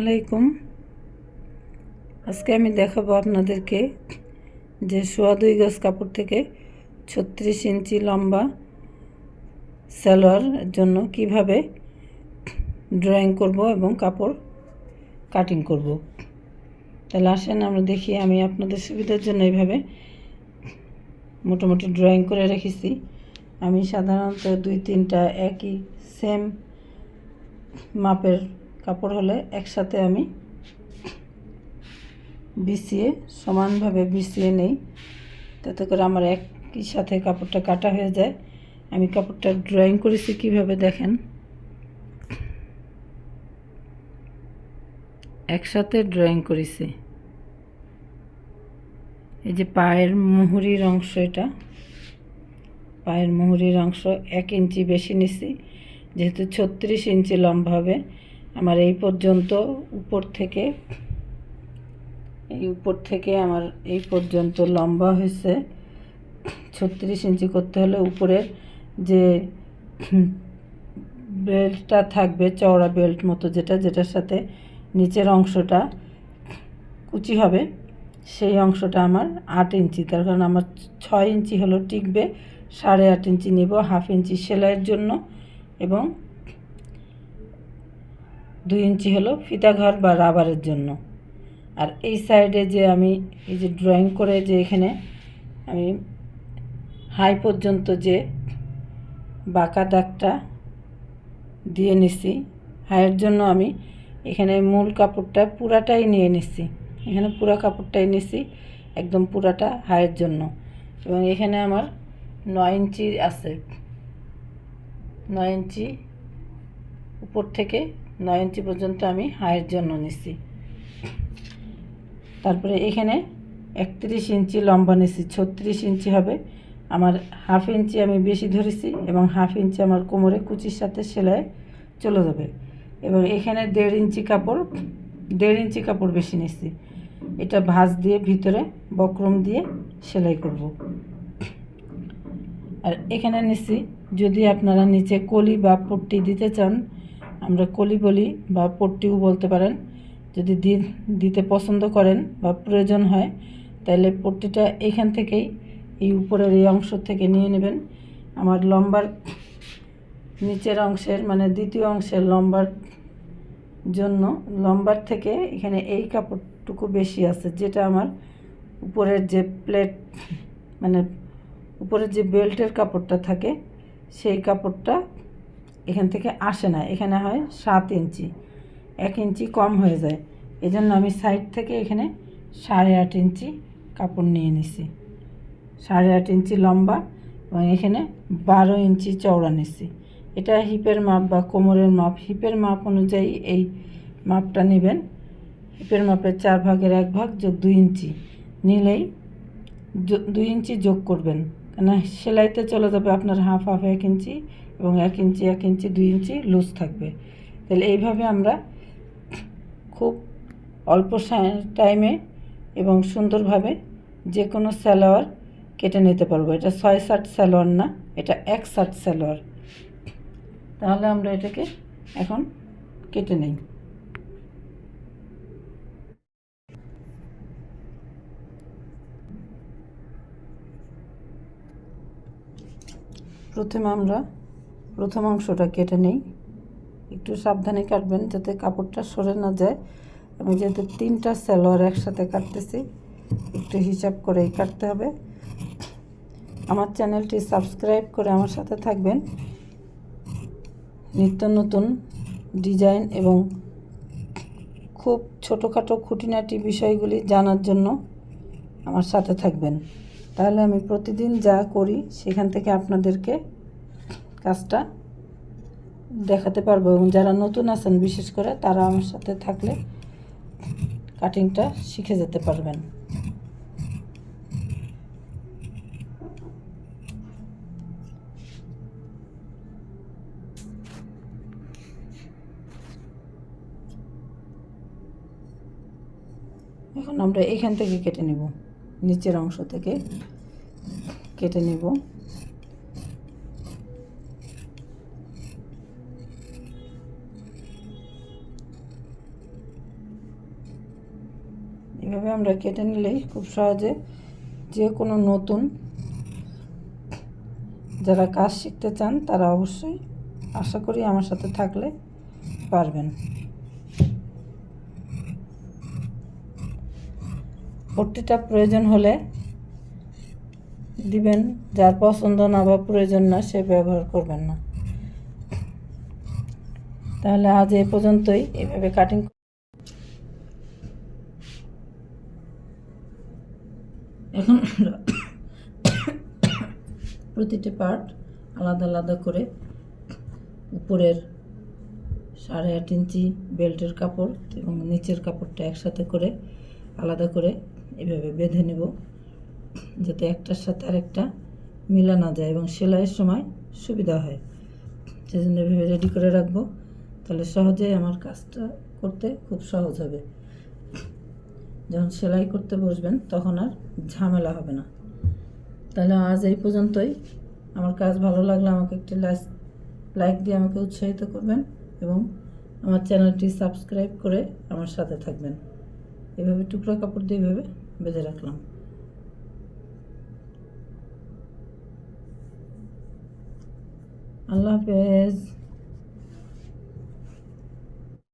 আলাইকুম। আজকে আমি দেখাবো আপনাদেরকে যে সোয়া দুই গজ কাপড় থেকে ছত্রিশ ইঞ্চি লম্বা সালোয়ার জন্য কীভাবে ড্রয়িং করব এবং কাপড় কাটিং করব। তাহলে আসেন আমরা দেখি, আমি আপনাদের সুবিধার জন্য এইভাবে মোটামুটি ড্রয়িং করে রেখেছি। আমি সাধারণত দুই তিনটা একই সেম মাপের কাপড় হলে একসাথে আমি বিছিয়ে সমানভাবে বিছিয়ে নেই। তাতে করে আমার একই সাথে কাপড়টা কাটা হয়ে যায়। আমি কাপড়টা ড্রয়িং করেছি কীভাবে দেখেন? একসাথে ড্রয়িং করেছি। এই যে পায়ের মুহুরির অংশ এটা। পায়ের মুহুরির অংশ এক ইঞ্চি বেশি নিছি। যেহেতু ছত্রিশ ইঞ্চি লম্বা হবে আমার এই পর্যন্ত উপর থেকে, এই উপর থেকে আমার এই পর্যন্ত লম্বা হয়েছে। ছত্রিশ ইঞ্চি করতে হলে উপরের যে বেল্টটা থাকবে, চওড়া বেল্ট মতো যেটা, যেটার সাথে নিচের অংশটা কুচি হবে, সেই অংশটা আমার আট ইঞ্চি। তার কারণ আমার ছয় ইঞ্চি হলো টিকবে, সাড়ে আট ইঞ্চি নেব, হাফ ইঞ্চি সেলাইয়ের জন্য এবং দুই ইঞ্চি হলো ফিতা ঘর বা রাবারের জন্য। আর এই সাইডে যে আমি এই যে ড্রয়িং করে যে এখানে আমি হাই পর্যন্ত যে বাঁকা দাগটা দিয়ে নিছি হাইয়ের জন্য আমি এখানে মূল কাপড়টা পুরাটাই নিয়ে নিছি। এখানে পুরা কাপড়টাই নিছি, একদম পুরাটা হাইয়ের জন্য। এবং এখানে আমার নয় ইঞ্চি আছে। নয় ইঞ্চি উপর থেকে নয় ইঞ্চি পর্যন্ত আমি হাইয়ের জন্য নিছি। তারপরে এখানে একত্রিশ ইঞ্চি লম্বা নিছি, ছত্রিশ ইঞ্চি হবে। আমার হাফ ইঞ্চি আমি বেশি ধরেছি এবং হাফ ইঞ্চি আমার কোমরে কুচির সাথে সেলাই চলে যাবে। এবং এখানে দেড় ইঞ্চি কাপড়, দেড় ইঞ্চি কাপড় বেশি নিছি। এটা ভাঁজ দিয়ে ভিতরে বক্রম দিয়ে সেলাই করব। আর এখানে নিছি, যদি আপনারা নিচে কলি বা পট্টি দিতে চান আমরা কলি বলি বা পট্টিও বলতে পারেন। যদি দিতে পছন্দ করেন বা প্রয়োজন হয় তাহলে পট্টিটা এখান থেকেই, এই উপরের এই অংশ থেকে নিয়ে নেবেন। আমার লম্বার নিচের অংশের মানে দ্বিতীয় অংশের লম্বার জন্য, লম্বার থেকে এখানে এই কাপড়টুকু বেশি আছে, যেটা আমার উপরের যে প্লেট মানে উপরের যে বেল্টের কাপড়টা থাকে, সেই কাপড়টা এখান থেকে আসে না। এখানে হয় সাত ইঞ্চি। এক ইঞ্চি কম হয়ে যায়। এই জন্য আমি সাইড থেকে এখানে সাড়ে আট ইঞ্চি কাপড় নিয়ে নিছি। সাড়ে আট ইঞ্চি লম্বা এবং এখানে বারো ইঞ্চি চওড়া নিছি। এটা হিপের মাপ বা কোমরের মাপ। হিপের মাপ অনুযায়ী এই মাপটা নেবেন। হিপের মাপের চার ভাগের এক ভাগ যোগ দুই ইঞ্চি। নিলেই দুই ইঞ্চি যোগ করবেন। কেন সেলাইতে চলে যাবে আপনার হাফ হাফ এক ইঞ্চি এবং এক ইঞ্চি এক ইঞ্চি, দুই ইঞ্চি লুজ থাকবে। তাহলে এইভাবে আমরা খুব অল্প টাইমে এবং সুন্দরভাবে যে কোনো স্যালোয়ার কেটে নিতে পারব। এটা ছয় শার্ট সালোয়ার না, এটা এক শার্ট স্যালোয়ার তাহলে আমরা এটাকে এখন কেটে নিই। প্রথমে আমরা প্রথম অংশটা কেটে নিই। একটু সাবধানে কাটবেন যাতে কাপড়টা সরে না যায়। আমি যেহেতু তিনটা সালোয়ার একসাথে কাটতেছি, একটু হিসাব করেই কাটতে হবে। আমার চ্যানেলটি সাবস্ক্রাইব করে আমার সাথে থাকবেন। নিত্য নতুন ডিজাইন এবং খুব ছোটোখাটো খুঁটিনাটি বিষয়গুলি জানার জন্য আমার সাথে থাকবেন। তাহলে আমি প্রতিদিন যা করি সেখান থেকে আপনাদেরকে কাজটা দেখাতে পারব এবং যারা নতুন আছেন, বিশেষ করে তারা আমার সাথে থাকলে কাটিংটা শিখে যেতে পারবেন। এখন আমরা এখান থেকে কেটে নেব। নিচের অংশ থেকে কেটে নেব। এভাবে আমরা কেটে নিলেই খুব সহজে যে কোনো নতুন যারা কাজ শিখতে চান তারা অবশ্যই আশা করি আমার সাথে থাকলে পারবেন। পট্টিটা প্রয়োজন হলে দিবেন, যার পছন্দ না বা প্রয়োজন না সে ব্যবহার করবেন না। তাহলে আজ এ পর্যন্তই, এভাবে কাটিং এখন প্রতিটি পার্ট আলাদা আলাদা করে উপরের সাড়ে আট ইঞ্চি বেল্টের কাপড় এবং নিচের কাপড়টা একসাথে করে আলাদা করে এভাবে বেঁধে নেব, যাতে একটার সাথে আরেকটা মিলা না যায় এবং সেলাইয়ের সময় সুবিধা হয়। সেজন্য এভাবে রেডি করে রাখব, তাহলে সহজেই আমার কাজটা করতে খুব সহজ হবে। যখন সেলাই করতে বসবেন, তখন আর ঝামেলা হবে না। তাহলে আজ এই পর্যন্তই। আমার কাজ ভালো লাগলে আমাকে একটি লাইক দিয়ে আমাকে উৎসাহিত করবেন এবং আমার চ্যানেলটি সাবস্ক্রাইব করে আমার সাথে থাকবেন। এভাবে টুকরা কাপড় দিয়ে এভাবে بذرتلم الله حافظ